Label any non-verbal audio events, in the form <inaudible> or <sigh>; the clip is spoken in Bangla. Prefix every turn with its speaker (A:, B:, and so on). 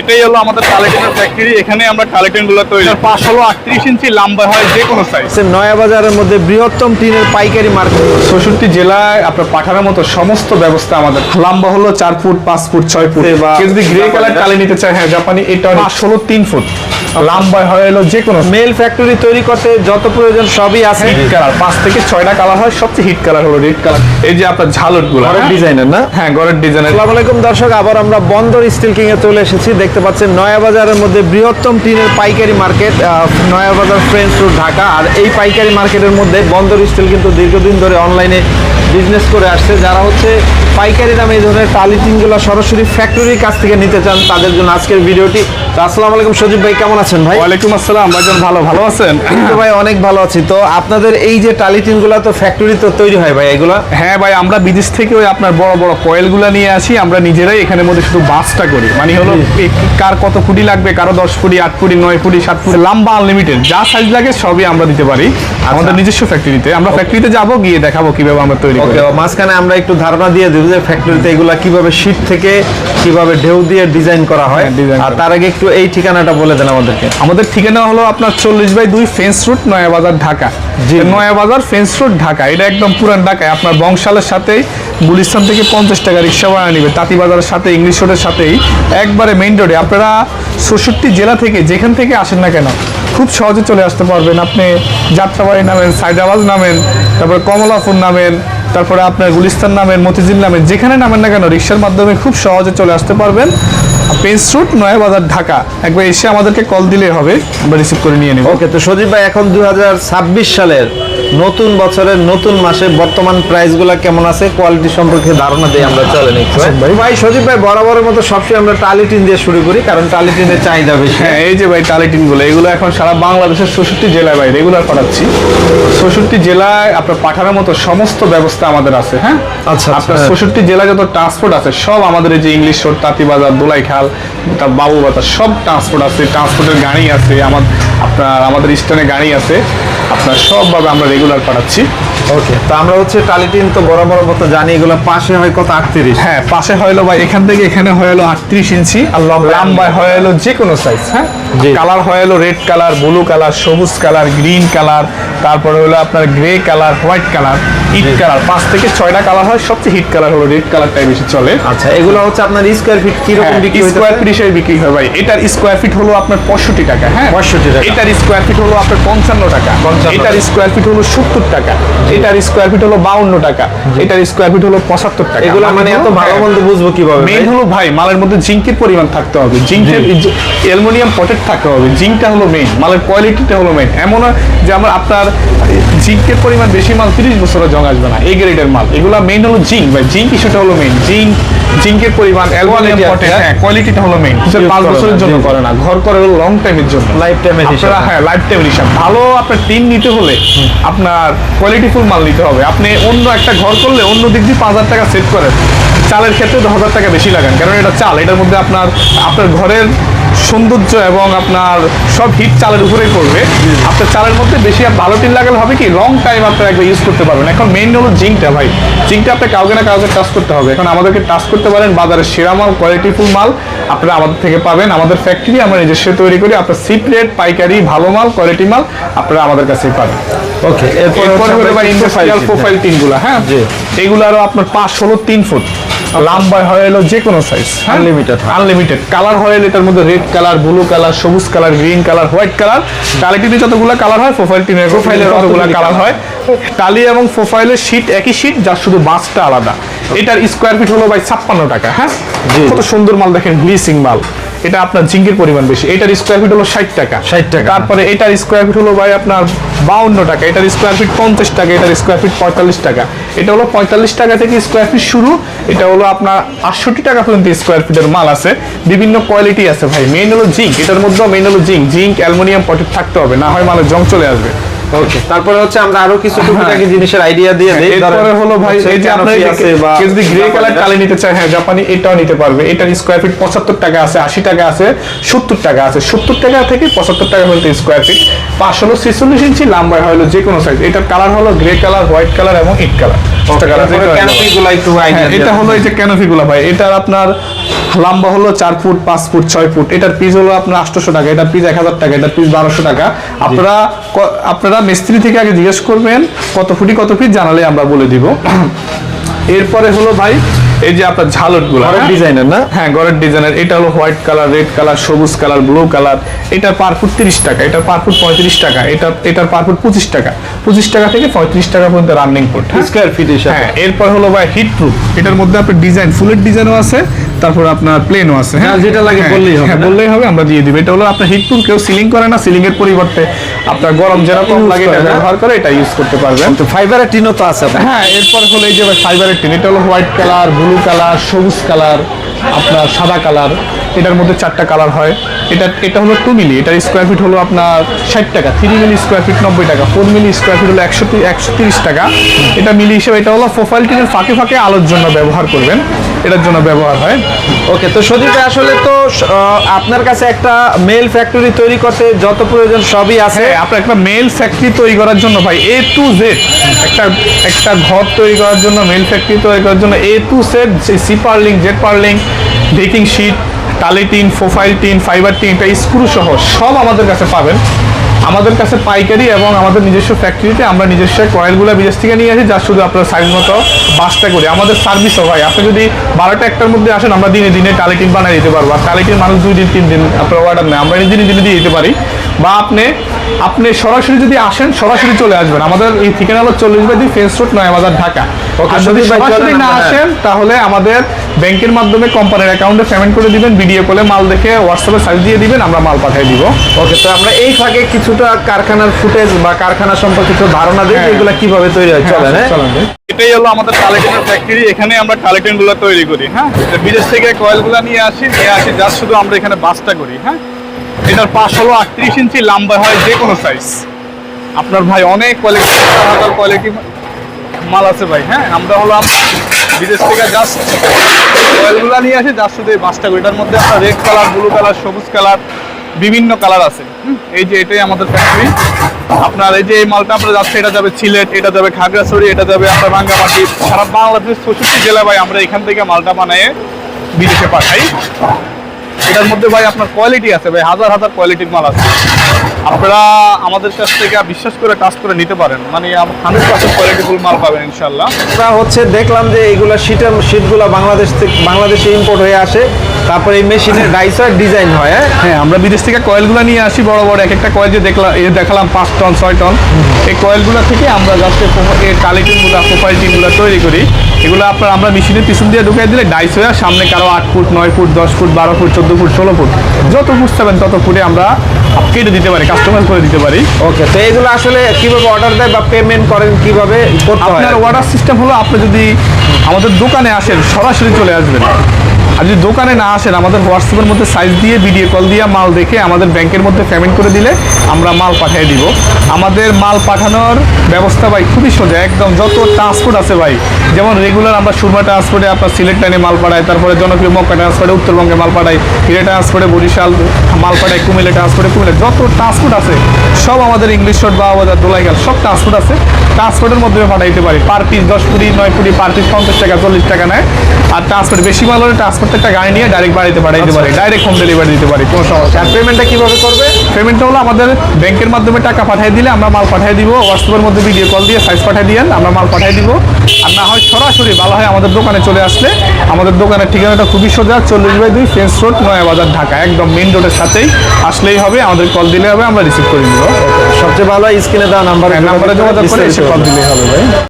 A: এটাই হলো আমাদের কালেকশনের ফ্যাক্টরি এখানে আমরা কালেকশনগুলো তৈরি। করি। পাঁচ হলো আটত্রিশ ইঞ্চি লম্বা হয় যে কোনো সাইজ
B: নয়া বাজারের মধ্যে বৃহত্তম টিনের পাইকারি মার্কেট।
A: চৌষট্টি জেলায় আপনার পাঠানোর মতো সমস্ত ব্যবস্থা আমাদের। লম্বা হলো চার ফুট পাঁচ ফুট ছয় ফুট।
B: বা
A: যদি গ্রে কালার
B: টালে
A: কালে নিতে চায় হ্যাঁ জাপানি এটা হলো তিন ফুট। লম্বা হয় হলো যে কোনো
B: মেল ফ্যাক্টরি তৈরি করতে যত প্রয়োজন সবই আছে।
A: হিট কালার পাঁচ থেকে ছয়টা কালার হয় সবচেয়ে হিট কালার হলো রেড কালার এই যে আপনার ঝালটগুলো
B: ঘরের ডিজাইনের না?
A: হ্যাঁ গড়ের ডিজাইনের
B: আসসালামু আলাইকুম দর্শক আবার আমরা বন্দর স্টিল কিং এ চলে এসেছি। দেখতে পাচ্ছেন নয়া বাজারের মধ্যে বৃহত্তম টিনের পাইকারি মার্কেট নয়া বাজার ফ্রেন্স রোড ঢাকা। আর এই পাইকারি মার্কেটের মধ্যে বন্দর স্টিল কিন্তু দীর্ঘদিন ধরে অনলাইনে বিজনেস করে আসছে যারা হচ্ছে পাইকারি দামে এই ধরনের টালি টিনগুলো সরাসরি ফ্যাক্টরির কাছ থেকে নিতে চান তাদের জন্য আজকের ভিডিওটি। তো আসসালামু আলাইকুম সজীব ভাই কেমন আছেন ভাই?
A: ওয়ালাইকুম আসসালাম ভাইজান ভালো ভালো আছেন?
B: তো ভাই অনেক ভালো আছি। তো আপনাদের এই যে টালি টিনগুলো তো ফ্যাক্টরি তো তৈরি হয় ভাই এগুলা?
A: হ্যাঁ ভাই আমরা বিদেশ থেকে ওই আপনার বড় বড় কয়েলগুলো নিয়ে আসি আমরা নিজেরাই এখানের মধ্যে শুধু বাসটা করি। মানে হলো কার কত ফুটি লাগবে কারও দশ ফুটি আট ফুটি নয় ফুটি সাত ফুটি লম্বা আনলিমিটেড যা সাইজ লাগে সবই আমরা দিতে পারি। আমাদের নিজস্ব ফ্যাক্টরিতে আমরা ফ্যাক্টরিতে যাব গিয়ে দেখাবো কীভাবে আমরা তৈরি
B: ওকে মাঝখানে আমরা একটু ধারণা দিয়ে দেবো যে ফ্যাক্টরিতে এগুলা কীভাবে শীট থেকে কীভাবে ঢেউ দিয়ে ডিজাইন করা হয়।
A: হ্যাঁ,
B: আর তার আগে একটু এই ঠিকানাটা বলে দেন আমাদেরকে।
A: আমাদের ঠিকানা হলো আপনার চল্লিশ বাই দুই ফেন্স রুট নয়াবাজার ঢাকা।
B: জি।
A: Nayabazar fence route Dhaka. এটা একদম পুরান ঢাকায়। আপনার বংশালের সাথেই গুলিস্তান থেকে পঞ্চাশ টাকা রিক্সা ভাড়া নিবে। তাঁতিবাজারের সাথে ইংলিশ রোডের সাথেই। একবারে মেইন রোডে আপনারা ষষট্টি জেলা থেকে যেখান থেকে আসেন না কেন খুব সহজে চলে আসতে পারবেন। আপনি যাত্রাবাড়ি নামেন সাইদাবাদ নামেন তারপরে কমলাপুর নামেন তারপরে আপনার গুলিস্তান নামের, মতিঝিল নামের, যেখানে নামেন না কেন রিক্সার মাধ্যমে খুব সহজে চলে আসতে পারবেন। Fence route, Nayabazar, Dhaka. একবার এসে আমাদেরকে কল দিলে হবে, আমরা রিসিভ করে নিয়ে নেব।
B: ওকে তো সজীব ভাই, এখন দু হাজার ছাব্বিশ সালের নতুন বছরের নতুন মাসে বর্তমান প্রাইসগুলো কেমন আছে কোয়ালিটি সম্পর্কে ধারণা দিয়ে আমরা একটু হ্যাঁ?
A: ভাই।
B: ভাই সজীব ভাই বরাবরের মতো সবসময় আমরা টালিটিন দিয়ে শুরু করি কারণ টালি টিনের চাহিদা বেশি
A: হ্যাঁ এই যে ভাই টালিটিনগুলো এগুলো এখন সারা বাংলাদেশের চৌষট্টি জেলায় ভাই রেগুলার পাঠাচ্ছি চৌষট্টি জেলায় আপনার পাঠানোর মতো সমস্ত ব্যবস্থা আমাদের আছে হ্যাঁ
B: আচ্ছা,
A: আপনার
B: হ্যাঁ।
A: চৌষট্টি জেলায় যত ট্রান্সপোর্ট আছে সব আমাদের এই যে ইংলিশ রোড তাঁতিবাজার দোলাইখাল তার বাবু বাজার সব ট্রান্সপোর্ট আছে ট্রান্সপোর্টের গাড়ি আছে আমার আপনার আমাদের স্টেশনে গাড়ি আছে। আপনার সবভাবে আমরা রেগুলার পাঠাচ্ছি।
B: ওকে তো আমরা হচ্ছে টালি টিন তো বরাবর মতো জানি এগুলো পাশে হয় কত আটত্রিশ?
A: হ্যাঁ পাশে হলো ভাই এখান থেকে এখানে হলো আটত্রিশ ইঞ্চি। আর লম্বায় হলো যে কোনো সাইজ হ্যাঁ। কালার হলো রেড কালার ব্লু কালার সবুজ কালার গ্রিন কালার তারপরে হলো আপনার grey colour white colour hit colour পাঁচ থেকে ছয়টা কালার হয় সবচেয়ে হিট কালার হলো রেড কালারটাই বেশি চলে।
B: আচ্ছা এগুলো হচ্ছে আপনার স্কোয়ার ফিট কীরকম বিক্রি হইতে
A: স্কোয়ার ফিট হিসেবে বিক্রি হয় ভাই। এটার স্কোয়ার ফিট হলো আপনার পঁয়ষট্টি টাকা হ্যাঁ?
B: 65 টাকা।
A: এটার স্কোয়ার ফিট হলো আপনার পঞ্চান্ন টাকা। এটার স্কোয়ার ফিট হলো সত্তর টাকা। এটার স্কোয়ার ফিট হলো বাউন্ন টাকা। এটার স্কোয়ার ফিট হলো পঁচাত্তর টাকা।
B: এগুলো মানে এত ভালো
A: হ্যাঁ।
B: মন্দ বুঝব কীভাবে
A: মেইন হলো ভাই মালের মধ্যে জিঙ্কের পরিমাণ থাকতে হবে। জিঙ্কের অ্যালুমিনিয়াম পটেট থাকতে হবে। জিঙ্কটা হলো মেইন মালের কোয়ালিটিটা হলো মেইন এমন যে আমার আপনার জিঙ্কের পরিমাণ বেশি মাল তিরিশ বছরের জং আসবে না। এই গ্রেডের মাল। এগুলো মেইন হলো জিঙ্ক ভাই। জিঙ্ক ইস্যুটা হলো মেইন জিঙ্ক জিঙ্কের পরিমাণ অ্যালুমিনিয়াম পটেট
B: আছে,
A: হ্যাঁ। কোয়ালিটিটা হলো মেইন পাঁচ বছরের জন্য। করে না। ঘর করে লং টাইমের জন্য।
B: এর হিসাব।
A: আপনারা হ্যাঁ লাইফ হিসাব। ভালো আপনার টিম নিতে হলে আপনার কোয়ালিটিফুল মাল নিতে হবে। আপনি অন্য একটা ঘর করলে অন্য দিক দিয়ে পাঁচ হাজার টাকা সেট করেন। চালের ক্ষেত্রে দশ হাজার টাকা বেশি লাগান। কারণ এটা চাল এটার মধ্যে আপনার আপনার ঘরের সৌন্দর্য এবং আপনার সব হিট চালের উপরেই পড়বে। আপনার চালের মধ্যে বেশি আর ভালো টিন লাগালে হবে কি? লং টাইম আপনার একবার ইউজ করতে পারবেন। এখন মেইন হলো জিঙ্কটা ভাই। জিঙ্কটা আপনি কাউকে না কাউকে টাচ করতে হবে। এখন আমাদেরকে টাচ করতে পারেন বাজারের সেরা মাল কোয়ালিটিফুল মাল। আপনারা আমাদের থেকে পাবেন। আমাদের ফ্যাক্টরি আমরা নিজস্ব তৈরি করি। আপনার সিপ রেট পাইকারি ভালো মাল কোয়ালিটি মাল আপনারা আমাদের কাছেই পাবেন।
B: ওকে এরপর
A: হলো ভাই ইন্ডাস্ট্রিয়াল প্রোফাইল টিনগুলো হ্যাঁ?
B: জি।
A: এগুলারও আপনার পাঁচ ষোলো তিন ফুট লম্বায় হয় এলো যে কোনো সাইজ
B: আনলিমিটেড
A: আনলিমিটেড কালার হয়ে এটার মধ্যে রেড কালার ব্লু কালার সবুজ colour green colour white colour টালিটিতে যতগুলো কালার হয় প্রোফাইল টিনের প্রোফাইলের যতগুলো কালার হয়। টালি এবং প্রোফাইলের শীট একই শীট যার শুধু বাসটা আলাদা। এটার স্কোয়ার ফিট হলো ভাই ছাপ্পান্ন টাকা হ্যাঁ। কত সুন্দর মাল দেখেন গ্লিসিং মাল। এটা আপনার জিঙ্কের পরিমাণ বেশি। এটার স্কোয়ার ফিট হলো ষাট টাকা।
B: 60 টাকা।
A: তারপরে এটার স্কোয়ার ফিট হলো ভাই আপনার বাউন্ন টাকা। এটার স্কোয়ার ফিট পঞ্চাশ টাকা এটার স্কোয়ার ফিট পঁয়তাল্লিশ টাকা। এটা হলো পঁয়তাল্লিশ টাকা থেকে স্কোয়ার ফিট শুরু। এটা হলো আপনার আটষট্টি টাকা পর্যন্ত স্কোয়ার ফিটের মাল আছে। বিভিন্ন কোয়ালিটি আছে ভাই। মেইন হলো জিঙ্ক এটার মধ্যেও মেইন হলো জিঙ্ক জিঙ্ক অ্যালুমিনিয়াম পটেট থাকতে হবে। না হয় মালের জং চলে আসবে।
B: ওকে তারপরে হচ্ছে আমরা আরও কিছু টুকিটাকি জিনিসের আইডিয়া দিয়ে দেই।
A: এরপরে হলো ভাই এই যে আপনি যদি গ্রে কালার কালে নিতে চায় হ্যাঁ জাপানি এটাও নিতে পারবে। এটার স্কয়ার ফিট পঁচাত্তর টাকা আছে আশি টাকা আছে সত্তর টাকা আছে। সত্তর টাকা থেকে পঁচাত্তর টাকা পর্যন্ত স্কোয়ার ফিট হলো ছেচল্লিশ ইঞ্চি লম্বা হলো যে কোনো সাইজ এটার কালার হলো গ্রে কালার হোয়াইট কালার এবং ইট কালার
B: Idea
A: হ্যাঁ, এটা হলো এই যে ক্যানোপিগুলা ভাই এটার আপনার লম্বা হলো চার ফুট পাঁচ ফুট ছয় ফুট। এটার পিস হলো আপনার আটশোশো টাকা এটার পিস এক হাজার টাকা এটার পিস বারোশো টাকা। আপনারা আপনারা মিস্ত্রি থেকে আগে জিজ্ঞেস করবেন কত ফুটি কত ফিট জানালে আমরা বলে দিব। <coughs> এরপরে হলো ভাই এই যে আপনার
B: ঝালটগুলো ডিজাইনের না?
A: হ্যাঁ গড়ের ডিজাইনের এটা হলো হোয়াইট কালার রেড কালার সবুজ কালার ব্লু কালার এটা পারফুট তিরিশ টাকা এটা পারফুট পঁয়ত্রিশ টাকা এটা এটার পারফুট পঁচিশ টাকা। পঁচিশ টাকা থেকে পঁয়ত্রিশ টাকা পর্যন্ত রানিং ফুট
B: স্কোয়ার ফিট
A: হ্যাঁ এরপর হলো ভাই হিট প্রুফ এটার মধ্যে আপনার ডিজাইন ফুলের ডিজাইনও আছে তারপর আপনার প্লেনও আছে
B: হ্যাঁ, যেটা লাগে
A: হ্যাঁ,
B: বললেই হবে,
A: হ্যাঁ, বললেই হবে আমরা দিয়ে দিব। এটা হলো আপনার হিট প্রুফ কেউ সিলিং করে না সিলিং এর পরিবর্তে আপনার গরম যেরকম
B: কম
A: লাগে এটা ব্যবহার করে এটা ইউজ করতে পারবেন।
B: তো ফাইবারের টিনও তো আছে।
A: হ্যাঁ এরপর হলো এই যে ফাইবারের টিন এটা হলো হোয়াইট কালার ব্লু কালার সবুজ কালার আপনার সাদা কালার এটার মধ্যে চারটা কালার হয়। এটা এটা হলো টু মিলি এটার স্কোয়ার ফিট হলো আপনার ষাট টাকা থ্রি মিলি স্কোয়ার ফিট নব্বই টাকা ফোর মিলি স্কোয়ার ফিট হলো একশো একশো তিরিশ টাকা। এটা মিলি হিসেবে এটা হলো প্রোফাইল টিনের ফাঁকে ফাঁকে আলোর জন্য ব্যবহার করবেন এটার জন্য ব্যবহার হয়।
B: ওকে তো সদীপ আসলে তো আপনার কাছে একটা মেল ফ্যাক্টরি তৈরি করতে যত প্রয়োজন সবই আছে।
A: হ্যাঁ আপনার একটা মেল ফ্যাক্টরি তৈরি করার জন্য ভাই এ টু জেড একটা একটা ঘর তৈরি করার জন্য মেল ফ্যাক্টরি তৈরি করার জন্য A to set C purlin Z purlin decking sheet টালি tin profile tin fibre tin এটা স্ক্রু সহ সব আমাদের কাছে পাবেন। আমাদের কাছে পাইকারি এবং আমাদের নিজস্ব ফ্যাক্টরিতে আমরা নিজস্ব কয়েলগুলো বিদেশ থেকে নিয়ে আসি যা শুধু আপনার সাইজ মতো বাসটা করি। আমাদের সার্ভিসও হয় আপনি যদি বারোটা একটার মধ্যে আসেন আমরা দিনে দিনে টালি টিন বানিয়ে দিতে পারব। আর টালি মানুষ দুই দিন তিন দিন আপনার অর্ডার নেয়। আমরা দিনে দিনে দিয়ে দিতে পারি। বা আপনি আপনি সরাসরি যদি আসেন সরাসরি চলে আসবেন। আমাদের এই ঠিকানা হলো চল্লিশ বাই দুই fence road Nayabazar Dhaka.
B: Okay,
A: আর যদি সরাসরি না
B: হ্যাঁ।
A: আসেন তাহলে আমাদের ব্যাংকের মাধ্যমে কোম্পানির অ্যাকাউন্টে পেমেন্ট করে দিবেন। ভিডিও কলে মাল দেখে হোয়াটসঅ্যাপে সাইজ দিয়ে দিবেন আমরা মাল পাঠিয়ে দিব।
B: ওকে তো আমরা এই ফাঁকে কিছুটা কারখানার ফুটেজ বা কারখানা সম্পর্কে কিছু ধারণা দিই
A: হ্যাঁ।
B: এগুলো কীভাবে তৈরি হয়? চলে হ্যাঁ?
A: এটাই হলো আমাদের কালেক্টরের ফ্যাক্টরি এখানে আমরা কালেক্টরগুলো তৈরি করি হ্যাঁ? বিদেশ থেকে কয়েলগুলো নিয়ে আসি নিয়ে আসি জাস্ট শুধু আমরা এখানে বাসটা করি হ্যাঁ? এটার পাশ হলো আটত্রিশ ইঞ্চি লম্বা হয় যে কোনো সাইজ আপনার ভাই অনেক কোয়ালিটি হাজার কোয়ালিটি মাল আছে ভাই হ্যাঁ? আমরা হলাম বিদেশ থেকে জাস্ট কয়েলগুলো নিয়ে আসি জাস্ট শুধু এই বাসটা করি। এটার মধ্যে আপনার রেড কালার ব্লু কালার সবুজ কালার বিভিন্ন কালার আছে। এই যে এটাই আমাদের ফ্যাক্টরি আপনার এই যে এই মালটা আপনার যাচ্ছে এটা যাবে সিলেট এটা যাবে খাগড়াছড়ি এটা যাবে আপনার রাঙ্গামাটি সারা বাংলাদেশের চৌষট্টি জেলা ভাই আমরা এখান থেকে মালটা বানিয়ে বিদেশে পাঠাই। এটার মধ্যে ভাই আপনার কোয়ালিটি আছে ভাই হাজার হাজার কোয়ালিটির মাল আছে। আপনারা আমাদের কাছ থেকে বিশ্বাস করে কাজ করে নিতে পারেন। মানে হান্ড্রেড পার্সেন্ট কোয়ালিটিফুল মাল পাবেন ইনশাল্লাহ
B: আমরা হচ্ছে দেখলাম যে এইগুলা শীটের শীটগুলো বাংলাদেশ থেকে বাংলাদেশে ইম্পোর্ট হয়ে আসে। তারপরে এই মেশিনের ডাইসার ডিজাইন হয় হ্যাঁ?
A: হ্যাঁ আমরা বিদেশ থেকে কয়েলগুলো নিয়ে আসি বড় বড়। এক একটা কয়েল যে দেখলাম এ দেখালাম পাঁচ টন ছয় টন এই কয়েলগুলো থেকে আমরা জাস্ট এই কালেক্টিংগুলো প্রোফাইলটিংগুলো তৈরি করি। এগুলো আপনার আমরা মেশিনের পিছন দিয়ে ঢুকিয়ে দিলে ডাইস হয়ে সামনে কারও আট ফুট নয় ফুট দশ ফুট বারো ফুট চোদ্দ ফুট ষোলো ফুট যত ফুট চাবেন তত ফুটে আমরা কেটে দিতে পারি কাস্টমাইজ করে দিতে পারি।
B: ওকে তো এগুলো আসলে কীভাবে অর্ডার দেয় বা পেমেন্ট করেন কীভাবে করতে হয়?
A: আপনার অর্ডার সিস্টেম হলো আপনি যদি আমাদের দোকানে আসেন সরাসরি চলে আসবেন। আর যদি দোকানে না আসেন, আমাদের হোয়াটসঅ্যাপের মধ্যে সাইজ দিয়ে ভিডিও কল দিয়ে মাল দেখে আমাদের ব্যাংকের মধ্যে পেমেন্ট করে দিলে আমরা মাল পাঠিয়ে দিব। আমাদের মাল পাঠানোর ব্যবস্থা ভাই খুবই সোজা, একদম যত ট্রান্সপোর্ট আছে ভাই, যেমন রেগুলার আমরা সুরমা ট্রান্সপোর্টে আপনার সিলেট লাইনে মাল পাঠাই, তারপরে জনপ্রিয় মক্কা ট্রান্সপোর্টে উত্তরবঙ্গে মাল পাঠাই, হিরে ট্রান্সপোর্টে বরিশাল মাল পাঠাই কুমিল্লা ট্রান্সপোর্টে কুমিল্লা যত ট্রান্সপোর্ট আছে সব আমাদের ইংলিশ শট বা বাজার দোলাইগাল সব ট্রান্সপোর্ট আছে। ট্রান্সপোর্টের মাধ্যমে পাঠাইতে পারি। পার পিস দশ কুড়ি নয় কুড়ি পার পিস পঞ্চাশ টাকা চল্লিশ টাকা নেয়। আর ট্রান্সপোর্ট বেশি মাল হলে ট্রান্সপোর্ট একটা গাড়ি নিয়ে ডাইরেক্ট বাড়িতে পাঠাইতে পারি। ডাইরেক্ট হোম ডেলিভারি দিতে পারি কোনো সমস্যা
B: আর পেমেন্টটা কীভাবে করবে?
A: পেমেন্টটা হলো আমাদের ব্যাংকের মাধ্যমে টাকা পাঠিয়ে দিলে আমরা মাল পাঠিয়ে দিব। হোয়াটসঅ্যাপের মধ্যে ভিডিও কল দিয়ে সাইজ পাঠিয়ে দিয়ে আমরা মাল পাঠিয়ে দিব। আর না হয় সরাসরি ভালো হয় আমাদের দোকানে চলে আসলে। আমাদের দোকানের ঠিকানাটা খুবই সোজা চল্লিশ বাই দুই ফেন্স রোড নয়া বাজার ঢাকা একদম মেন রোডের সাথেই আসলেই হবে আমাদের কল দিলে হবে আমরা রিসিভ করে নিব।
B: সবচেয়ে ভালো স্ক্রিনে দেওয়া নাম্বার
A: নাম্বারে যোগাযোগ করে এসে কল দিলেই হবে ভাই।